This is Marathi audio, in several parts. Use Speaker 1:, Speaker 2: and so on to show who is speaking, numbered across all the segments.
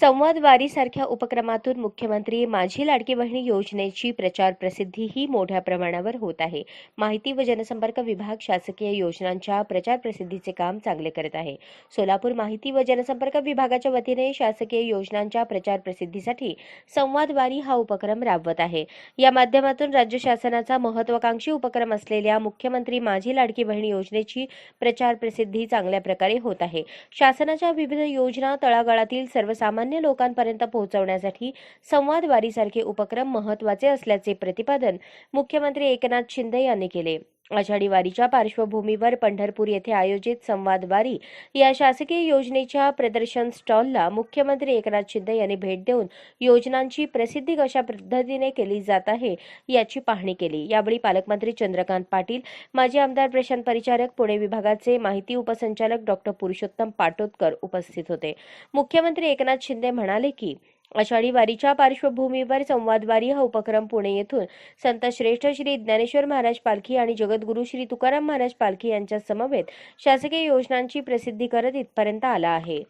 Speaker 1: संवादवारीसारख्या उपक्रमातून मुख्यमंत्री माझी लाडकी बहिणी योजनेची प्रचार प्रसिद्धी ही मोठ्या प्रमाणावर होत आहे. माहिती व जनसंपर्क विभाग शासकीय योजनांच्या प्रचार प्रसिद्धीचे काम चांगले करत आहे. सोलापूर माहिती व जनसंपर्क विभागाच्या वतीने शासकीय योजनांच्या प्रचार प्रसिद्धीसाठी संवादवारी हा उपक्रम राबवत आहे. या माध्यमातून राज्य शासनाचा महत्वाकांक्षी उपक्रम असलेल्या मुख्यमंत्री माझी लाडकी बहिणी योजनेची प्रचार प्रसिद्धी चांगल्या प्रकारे होत आहे. शासनाच्या विविध योजना तळागाळातील सर्वसामान्य लोकांपर्यंत पोहोचवण्यासाठी संवाद वारीसारखे उपक्रम महत्त्वाचे असल्याचे प्रतिपादन मुख्यमंत्री एकनाथ शिंदे यांनी केले. आषाढी वारीच्या पार्श्वभूमीवर पंढरपूर येथे आयोजित संवाद वारी या शासकीय योजनेच्या प्रदर्शन स्टॉलला मुख्यमंत्री एकनाथ शिंदे यांनी भेट देऊन योजनांची प्रसिद्धी कशा पद्धतीने केली जात आहे याची पाहणी केली. यावेळी पालकमंत्री चंद्रकांत पाटील माजी आमदार प्रशांत परिचारक पुणे विभागाचे माहिती उपसंचालक डॉक्टर पुरुषोत्तम पाटोदकर उपस्थित होते. मुख्यमंत्री एकनाथ शिंदे म्हणाले की आषाढी वारीच्या पार्श्वभूमीवर संवादवारी हा उपक्रम पुणे येथून संत श्रेष्ठ श्री ज्ञानेश्वर महाराज पालखी आणि जगद्गुरू श्री तुकाराम महाराज पालखी यांच्या समवेत शासकीय योजनांची प्रसिद्धी करत इथपर्यंत आला आहे.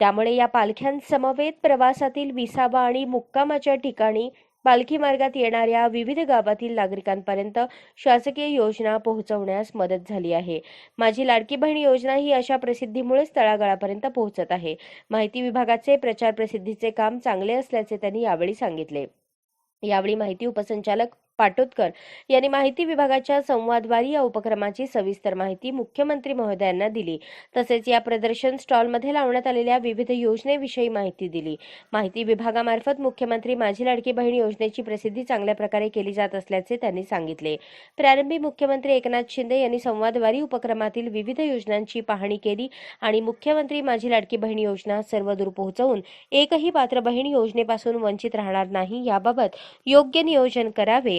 Speaker 1: त्यामुळे या पालख्यांसमवेत प्रवासातील विसावा आणि मुक्कामाच्या ठिकाणी पालखी मार्गात येणाऱ्या विविध गावातील नागरिकांपर्यंत शासकीय योजना पोहोचवण्यास मदत झाली आहे. माझी लाडकी बहीण योजना ही अशा प्रसिद्धीमुळेच तळागाळापर्यंत पोहोचत आहे. माहिती विभागाचे प्रचार प्रसिद्धीचे काम चांगले असल्याचे त्यांनी यावेळी सांगितले. यावेळी माहिती उपसंचालक पाटोदकर यांनी माहिती विभागाच्या संवादवारी या उपक्रमाची सविस्तर माहिती मुख्यमंत्री महोदयांना दिली. तसेच या प्रदर्शन स्टॉलमध्ये लावण्यात आलेल्या विविध योजनेविषयी माहिती दिली. माहिती विभागामार्फत मुख्यमंत्री माझी लाडकी बहीण योजनेची प्रसिद्धी चांगल्या प्रकारे केली जात असल्याचे त्यांनी सांगितले. प्रारंभी मुख्यमंत्री एकनाथ शिंदे यांनी संवादवारी उपक्रमातील विविध योजनांची पाहणी केली आणि मुख्यमंत्री माझी लाडकी बहीण योजना सर्वदूर पोहोचवून एकही पात्र बहीण योजनेपासून वंचित राहणार नाही याबाबत योग्य नियोजन करावे